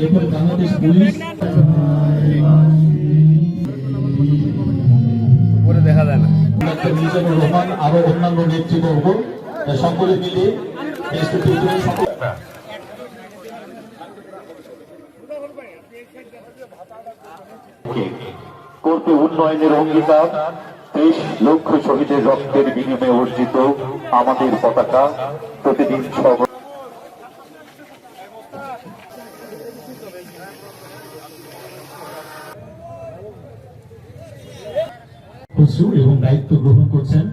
এরপর বাংলাদেশ পুলিশ উপরে দেখা যায় না। রহমান আরও অন্যান্য নেতৃবর্গ সকলে মিলে বেশ করতে উন্নয়নের অঙ্গীকার, তেইশ লক্ষ শহীদের রক্তের বিনিময়ে অর্জিত আমাদের পতাকা প্রতিদিন সব এবং দায়িত্ব গ্রহণ করছেন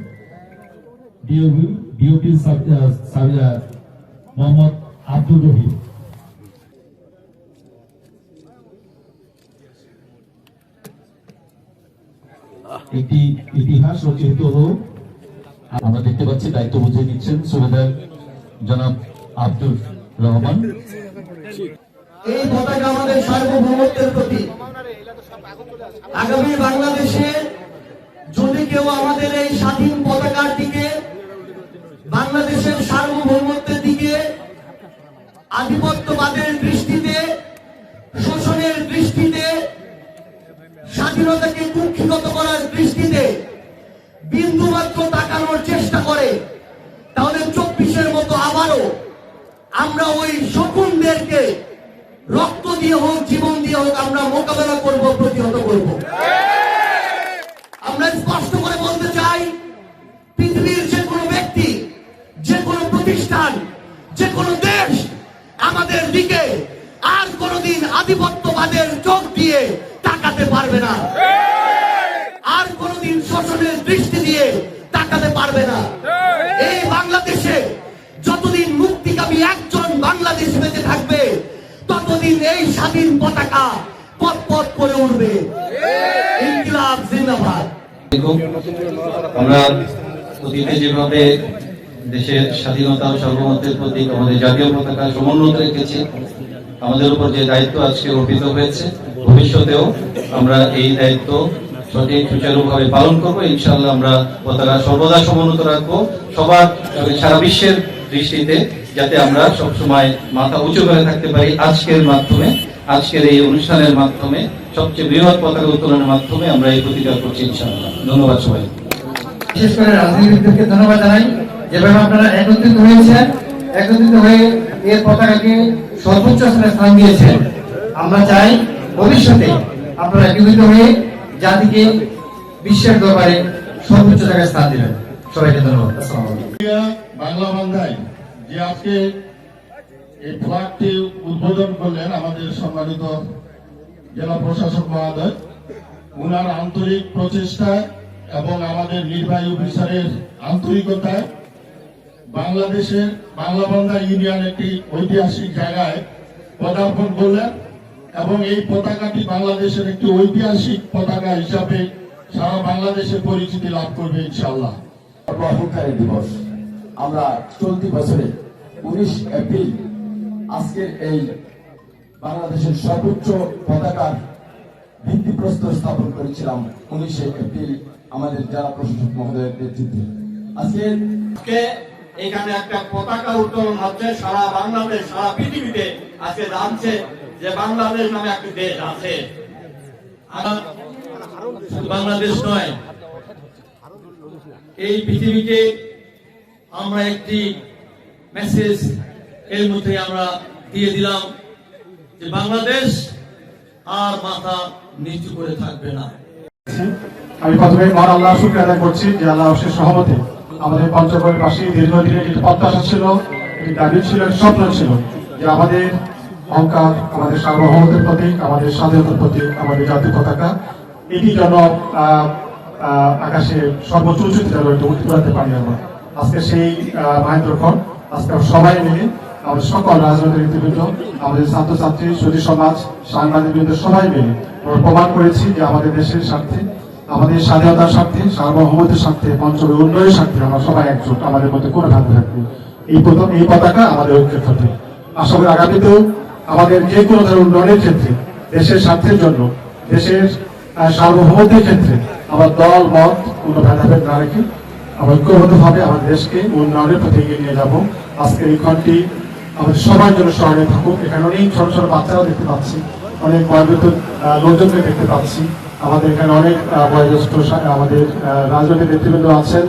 ডিওপি ডিওপি মোহাম্মদ আব্দুর রহিম। একটি ইতিহাস রচিত আমরা দেখতে পাচ্ছি, দায়িত্ব বুঝে নিচ্ছেন সুবেদার জনাব রহমান। এই পতাকা আমাদের সার্বভৌমত্বের প্রতি আগামী বাংলাদেশে যদি কেউ আমাদের এই স্বাধীন পতাকার দিকে, বাংলাদেশের সার্বভৌমত্বের দিকে আধিপত্যবাদের দৃষ্টিতে, শোষণের দৃষ্টিতে, স্বাধীনতাকে আমরা ওই শকুনদেরকে রক্ত দিয়ে হোক, জীবন দিয়ে হোক, আমরা মোকাবেলা করব, প্রতিহত করব। আমরা স্পষ্ট করে বলতে চাই, পৃথিবীর যে কোনো ব্যক্তি, যে কোনো প্রতিষ্ঠান, যে কোনো দেশ, আমাদের দিকে আর কোনোদিন আধিপত্যবাদের চোখ দিয়ে তাকাতে পারবে না। আর কোনোদিন শোষণের দৃষ্টি দিয়ে তাকাতে পারবে না। ততদিন এই স্বাধীন পতাকা পথ পথ করে উঠবে। ইনকিলাব জিন্দাবাদ। আমরা অতীতে যেভাবে দেশের স্বাধীনতা ও প্রতীক আমাদের জাতীয় পতাকা সমুন্নত রেখেছি, আমাদের উপর যে দায়িত্ব আজকে অর্পিত হয়েছে, ভবিষ্যতেও আমরা এই দায়িত্ব সঠিক, সুচারুভাবে পালন করব। ইনশাআল্লাহ আমরা পতাকা সর্বদা সমুন্নত রাখব। সবার, সারা বিশ্বের দৃষ্টিতে যাতে আমরা সবসময় মাথা উঁচু করে থাকতে পারি আজকের মাধ্যমে, আজকের এই অনুষ্ঠানের মাধ্যমে, সবচেয়ে বৃহৎ পতাকা উত্তোলনের মাধ্যমে আমরা এই প্রতিকার করছি ইনশাআল্লাহ। ধন্যবাদ সবাই। বিশেষ করে রাজনীতিবিদদেরকে ধন্যবাদ জানাই। যেভাবে আপনারা একত্রিত হয়েছেন, একত্রিত হয়ে এর পতাকাকে সর্বোচ্চ স্থানে স্থান দিয়েছেন, আমরা চাই ভবিষ্যতে আপনারা একত্রিত হয়ে জাতিকে বিশ্বের দরবারে সর্বোচ্চ জায়গায় স্থান দিবেন। সবাইকে ধন্যবাদ বাংলা বান্ধায় যে আজকে এই ফ্ল্যাগটি উদ্বোধন করলেন আমাদের সম্মানিত জেলা প্রশাসক মহোদয়, উনার আন্তরিক প্রচেষ্টায় এবং আমাদের নির্বাহী অফিসারের আন্তরিকতায় বাংলাদেশের ইউনিয়ন একটি ঐতিহাসিক জায়গায় পদার্পণ করলেন এবং এই পতাকাটি বাংলাদেশের একটি ঐতিহাসিক পতাকা হিসাবে সারা বাংলাদেশে পরিচিতি লাভ করবে ইনশাল্লাহ অহংকারী দিবস। আমরা চলতি বছরে উনিশ এপ্রিল আজকের এই বাংলাদেশের সর্বোচ্চ পতাকার ভিত্তিপ্রস্তর স্থাপন করেছিলাম উনিশে এপ্রিল আমাদের জেলা প্রশাসক মহোদয়ের নেতৃত্বে। আজকে এখানে একটা পতাকা উত্তোলন হচ্ছে, সারা বাংলাদেশ, সারা পৃথিবীতে আজকে জানছে যে বাংলাদেশ নামে একটি দেশ আছে। বাংলাদেশ নয় এই পৃথিবীকে আমরা একটি মেসেজ এর মধ্যে আমরা দিয়ে দিলাম যে বাংলাদেশ আর মাথা নিচু করে থাকবে না। আমি প্রথমে মহান আল্লাহ শুক্র আদায় করছি যে আল্লাহ অশেষ সহমতে আমাদের পঞ্চগড়ের পাশে দীর্ঘদিনের একটি প্রত্যাশা ছিল একটি দাবি ছিল স্বপ্ন ছিল যে আমাদের অহংকার, আমাদের সার্বভৌমত্বের প্রতীক, আমাদের স্বাধীনতার প্রতীক, আমাদের জাতীয় পতাকা, এটি যেন আকাশে সর্বোচ্চ উঁচুতে একটু উঠতে পারতে পারি আমরা। আজকে সেই মাহেন্দ্রক্ষণ আজকে আমরা সবাই মিলে, আমাদের সকল রাজনৈতিক নেতৃবৃন্দ, আমাদের ছাত্রছাত্রী সুদী সমাজ সাংবাদিক বৃন্দ সবাই মিলে আমরা প্রমাণ করেছি যে আমাদের দেশের স্বার্থে, আমাদের স্বাধীনতার স্বার্থে, সার্বভৌমত্বের স্বার্থে পঞ্চমের উন্নয়নের স্বার্থে আমরা সবাই একজোট, আমাদের মধ্যে কোনো ভাগ থাকবে এই প্রথম, এই পতাকা আমাদের ঐক্যের প্রতীক আশা করি আগামীতেও আমাদের যে কোনো ধরনের উন্নয়নের ক্ষেত্রে দেশের স্বার্থের জন্য, দেশের সার্বভৌমত্বের ক্ষেত্রে আমার দল, মত কোনো ভেদাভেদ না রেখে আমরা ঐক্যবদ্ধভাবে আমার দেশকে উন্নয়নের পথে এগিয়ে নিয়ে যাব। আজকের এই ক্ষণটি আমাদের সবার জন্য স্মরণীয় থাকুক। এখানে অনেক ছোট ছোট বাচ্চারাও দেখতে পাচ্ছি, অনেক বয়োবৃদ্ধ লোকজনকে দেখতে পাচ্ছি। আমাদের এখানে অনেক বয়োজ্যেষ্ঠ আমাদের রাজনৈতিক নেতৃবৃন্দ আছেন।